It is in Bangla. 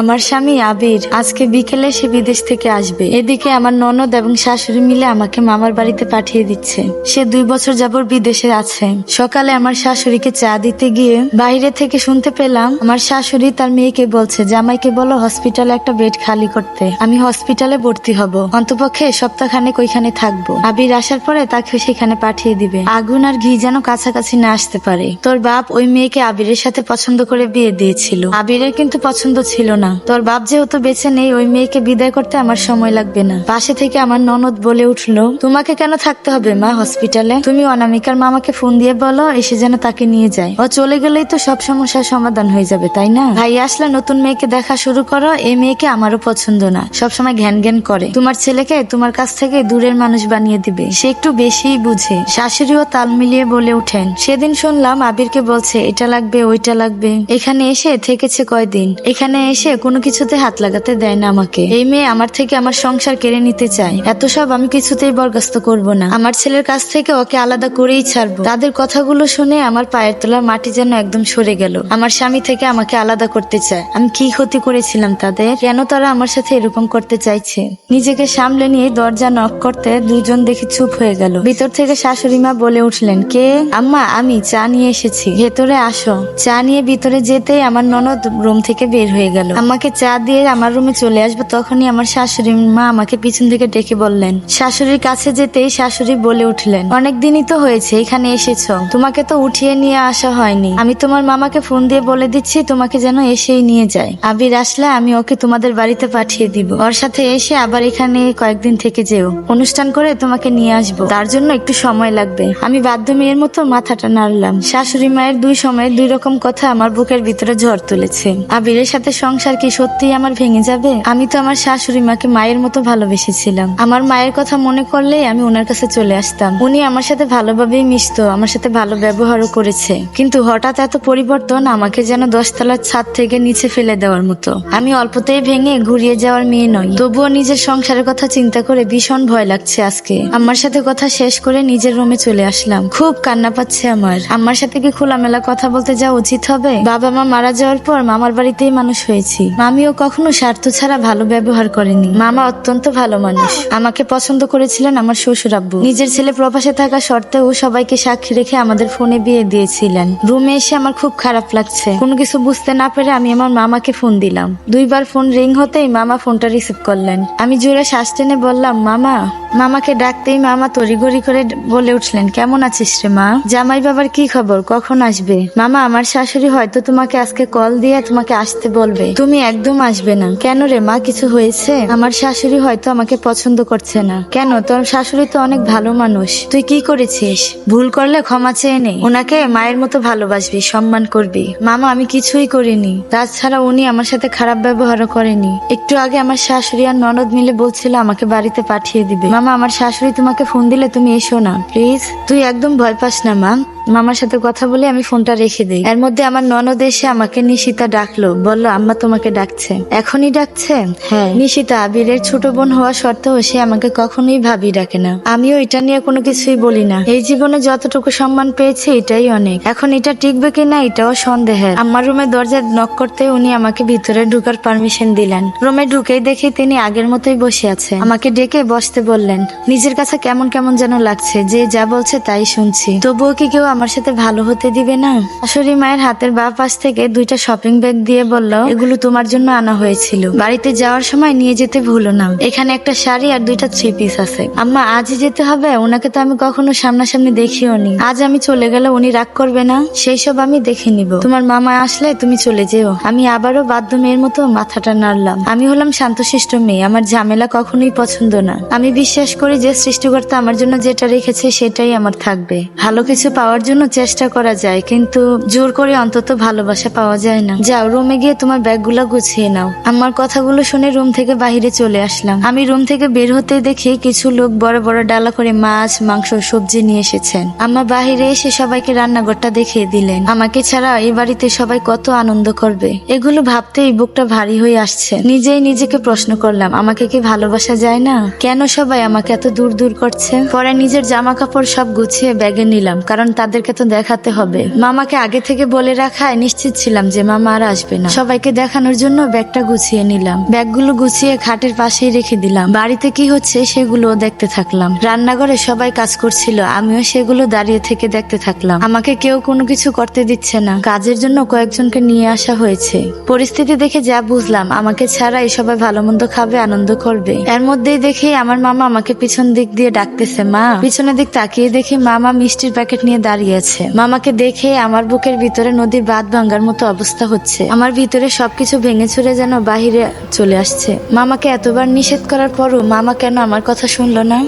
আমার স্বামী আবির আজকে বিকেলে সে বিদেশ থেকে আসবে। এদিকে আমার ননদ এবং শাশুড়ি মিলে আমাকে মামার বাড়িতে পাঠিয়ে দিচ্ছে। সে দুই বছর যাবর বিদেশে আছে। সকালে আমার শাশুড়িকে চা দিতে গিয়ে বাইরে থেকে শুনতে পেলাম, আমার শাশুড়ি তার মেয়েকে বলছে, জামাইকে বলো হসপিটালে একটা বেড খালি করতে। আমি হসপিটালে ভর্তি হব। অন্তপক্ষে সপ্তাহখানেক ওইখানে থাকব আবির আসার পরে তাকে সেখানে পাঠিয়ে দিবে। আগুন আর ঘি যেন কাছাকাছি না আসতে পারে। তোর বাপ ওই মেয়েকে আবিরের সাথে পছন্দ করে বিয়ে দিয়েছিল। আবিরের কিন্তু পছন্দ ছিল না। তোর বাপ যেহেতু বেছে নেই, ওই মেয়েকে বিদায় করতে আমার সময় লাগবে না। পাশে থেকে আমার ননদ বলে উঠল, তোমাকে কেন থাকতে হবে মা হসপিটালে? তুমি অনামিকার মামাকে ফোন দিয়ে বলো, এসে যেন তাকে নিয়ে যায়। ও চলে গেলেই তো সব সমস্যার সমাধান হয়ে যাবে, তাই না? ভাই, আসলে নতুন মেয়েকে দেখা শুরু করো এই মেয়েকে আমারও পছন্দ না। সবসময় ঘ্যান ঘ্যান করে। তোমার ছেলেকে তোমার কাছ থেকে দূরের মানুষ বানিয়ে দিবে। সে একটু বেশিই বুঝে। শাশুড়িও তাল মিলিয়ে বলে উঠেন সেদিন শুনলাম আবিরকে বলছে, এটা লাগবে, ওইটা লাগবে। এখানে এসে থেকেছে কয়দিন? এখানে এসে কোনো কিছুতে হাত লাগাতে দেয় না আমাকে। এই মেয়ে আমার থেকে আমার সংসার কেড়ে নিতে চায়। এত সব আমি কিছুতেই বরখাস্ত করব না। আমার ছেলের কাছ থেকে ওকে আলাদা করেই ছাড়বো। তাদের কথাগুলো শুনে আমার পায়ের তলার মাটি যেন একদম সরে গেল। আমার স্বামী থেকে আমাকে আলাদা করতে চায়। আমি কি ক্ষতি করেছিলাম তাদের? কেন তারা আমার সাথে এরকম করতে চাইছে? নিজেকে সামলে নিয়ে দরজা নক করতে দুজন দেখে চুপ হয়ে গেল। ভিতর থেকে শাশুড়ি মা বলে উঠলেন, কে? আম্মা, আমি চা নিয়ে এসেছি। ভেতরে আসো। চা নিয়ে ভিতরে যেতেই আমার ননদ রুম থেকে বের হয়ে গেল। আমাকে চা দিয়ে আমার রুমে চলে আসব তখনই আমার শাশুড়ি মা আমাকে পিছন থেকে ডেকে বললেন, শাশুড়ির কাছে যেতেই শাশুড়ি বলে উঠলেন, অনেকদিনই তো হয়েছে, এখানে এসেছ। তোমাকে তো উঠিয়ে নিয়ে আসা হয়নি। আমি তোমার মামাকে ফোন দিয়ে বলে দিচ্ছি, তোমাকে যেন এসেই নিয়ে যায়। আবির আসলে আমি ওকে তোমাদের বাড়িতে পাঠিয়ে দিব। ওর সাথে এসে আবার এখানে কয়েকদিন থেকে যেও। অনুষ্ঠান করে তোমাকে নিয়ে আসব। তার জন্য একটু সময় লাগবে। আমি বাধ্য মেয়ের মতো মাথাটা নাড়লাম। শাশুড়ি মায়ের দুই সময়ের দুই রকম কথা আমার বুকের ভিতরে ঝড় তুলেছে। আবিরের সাথে সংসার কি সত্যিই আমার ভেঙে যাবে? আমি তো আমার শাশুড়ি মাকে মায়ের মতো ভালোবেসেছিলাম। আমার মায়ের কথা মনে করলেই আমি ওনার কাছে চলে আসতাম। উনি আমার সাথে ভালোভাবেই মিশতো, আমার সাথে ভালো ব্যবহারও করেছে। কিন্তু হঠাৎ এত পরিবর্তন আমাকে যেন দশতলার ছাদ থেকে নিচে ফেলে দেওয়ার মতো। আমি অল্পতেই ভেঙে ঘুরিয়ে যাওয়ার মেয়ে নই। তবুও নিজের সংসারের কথা চিন্তা করে ভীষণ ভয় লাগছে আজকে। আমার সাথে কথা শেষ করে নিজের রুমে চলে আসলাম। খুব কান্না পাচ্ছে আমার। আমার সাথে কি খোলামেলা কথা বলতে যাওয়া উচিত হবে? বাবা মা মারা যাওয়ার পর মামার বাড়িতেই মানুষ হয়েছি। মামিও কখনো স্বার্থ ছাড়া ভালো ব্যবহার করেনি। মামা অত্যন্ত ভালো মানুষ। আমাকে পছন্দ করেছিলেন আমার শ্বশুর আব্বু। নিজের ছেলে প্রবাসে থাকা সত্ত্বেও সবাইকে সাক্ষী রেখে আমাদের ফোনে বিয়ে দিয়েছিলেন। রুমে এসে আমার খুব খারাপ লাগছে। কোনো কিছু বুঝতে না পেরে আমি আমার মামাকে ফোন দিলাম। দুইবার ফোন রিং হতেই মামা ফোনটা রিসিভ করলেন। আমি জোরে শ্বাস টেনে বললাম, মামা মামাকে ডাকতেই মামা তড়িঘড়ি করে বলে উঠলেন, কেমন আছিস রে মা? জামাই বাবার কি খবর? কখন আসবে? মামা, আমার শাশুড়ি হয়তো তোমাকে আজকে কল দিয়ে তোমাকে আসতে বলবে। তুমি একদম আসবে না। কেন রে মা, কিছু হয়েছে? আমার শাশুড়ি হয়তো আমাকে পছন্দ করছে না। কেন? তোর শাশুড়ি তো অনেক ভালো মানুষ। তুই কি করেছিস? ভুল করলে ক্ষমা চেয়ে নে। ওনাকে মায়ের মতো ভালোবাসবি, সম্মান করবি। মামা, আমি কিছুই করিনি। তাছাড়া উনি আমার সাথে খারাপ ব্যবহারও করেনি। একটু আগে আমার শাশুড়ি আর ননদ মিলে বলছিল আমাকে বাড়িতে পাঠিয়ে দিবে। মামা আমার শাশুড়ি তোমাকে ফোন দিলে তুমি এসো না প্লিজ তুই একদম ভয় পাস না মা মামার সাথে কথা বলে আমি ফোনটা রেখে দিই। এর মধ্যে আমার ননদ এসে আমাকে নিশিতা ডাকলো। বলল, আম্মা তোমাকে ডাকছে। এখনই ডাকছে? হ্যাঁ। নিশিতা আবিরের ছোট বোন হওয়া সত্ত্বেও সে আমাকে কখনোই ভাবি ডাকে না। আমিও এটা নিয়ে কোনো কিছুই বলি না। এই জীবনে যতটুকু সম্মান পেয়েছি, এটাই অনেক। এখন এটা টিকবে কিনা, এটাও সন্দেহের। আমার রুমে দরজা নক করতে উনি আমাকে ভিতরে ঢুকার পারমিশন দিলেন। রুমে ঢুকেই দেখি তিনি আগের মতোই বসে আছে। আমাকে ডেকে বসতে বললেন, নিজের কাছে কেমন কেমন যেন লাগছে, যে যা বলছে তাই শুনছি। তবুও কি কেউ আমার সাথে ভালো হতে দিবে না? শাশুড়ি মায়ের হাতের বা পাশ থেকে দুইটা শপিং ব্যাগ দিয়ে বলল, এগুলো তোমার জন্য আনা হয়েছিল। বাড়িতে যাওয়ার সময় নিয়ে যেতে ভুলো না। এখানে একটা শাড়ি আর দুইটা থ্রি পিস আছে। আম্মা, আজই যেতে হবে? ওনাকে তো আমি কখনো সামনাসামনি দেখিও নি আজ আমি চলে গেলে উনি রাগ করবে না? সেই সব আমি দেখে নিব। তোমার মামা আসলে তুমি চলে যেও। আমি আবারও বাধ্য মেয়ের মতো মাথাটা নাড়লাম। আমি হলাম শান্তশিষ্ট মেয়ে। আমার ঝামেলা কখনোই পছন্দ না। আমি বিশ্বাস করি যে সৃষ্টিকর্তা আমার জন্য যেটা রেখেছে সেটাই আমার থাকবে। ভালো কিছু পাওয়ার জন্য চেষ্টা করা যায়, কিন্তু জোর করে অন্তত ভালোবাসা পাওয়া যায় না। যাও, রুমে গিয়ে তোমার ব্যাগগুলো গুছিয়ে নাও। আমার কথাগুলো শুনে রুম থেকে বাইরে চলে আসলাম। আমি রুম থেকে বের হতে দেখি কিছু লোক বড় বড় ডালা করে মাছ, মাংস, সবজি নিয়ে এসেছেন। আমার বাহিরে এসে সবাইকে রান্নাঘরটা দেখিয়ে দিলেন। আমাকে ছাড়া এই বাড়িতে সবাই কত আনন্দ করবে। এগুলো ভাবতেই বুকটা ভারী হয়ে আসছে। নিজেই নিজেকে প্রশ্ন করলাম, আমাকে কি ভালোবাসা যায় না? কেন সবাই আমাকে এত দূর দূর করছে? পরে নিজের জামা কাপড় সব গুছিয়ে ব্যাগে নিলাম, কারণ তাদের তাদেরকে তো দেখাতে হবে। মামাকে আগে থেকে বলে রাখায় নিশ্চিত ছিলাম যে মামা আর আসবে না। সবাইকে দেখানোর জন্য ব্যাগটা গুছিয়ে নিলাম। ব্যাগগুলো গুছিয়ে খাটের পাশেই রেখে দিলাম। বাড়িতে কি হচ্ছে সেগুলো দেখতে থাকলাম। রান্নাঘরে সবাই কাজ করছিল, আমিও সেগুলো দাঁড়িয়ে থেকে দেখতে থাকলাম। আমাকে কেউ কোনো কিছু করতে দিচ্ছে না। কাজের জন্য কয়েকজনকে নিয়ে আসা হয়েছে। পরিস্থিতি দেখে যা বুঝলাম, আমাকে ছাড়া এই সবাই ভালো মন্দ খাবে, আনন্দ করবে। এর মধ্যেই দেখে আমার মামা আমাকে পিছন দিক দিয়ে ডাকতেছে, মা। পিছনের দিক তাকিয়ে দেখি মামা মিষ্টির প্যাকেট নিয়ে দাঁড়িয়ে আছে মামাকে দেখে আমার বুকের ভিতরে নদীর বাঁধ ভাঙ্গার মতো অবস্থা হচ্ছে। আমার ভিতরে সবকিছু ভেঙে চুরে যেন বাহিরে চলে আসছে। মামাকে এতবার নিষেধ করার পরও মামা কেন আমার কথা শুনলো না?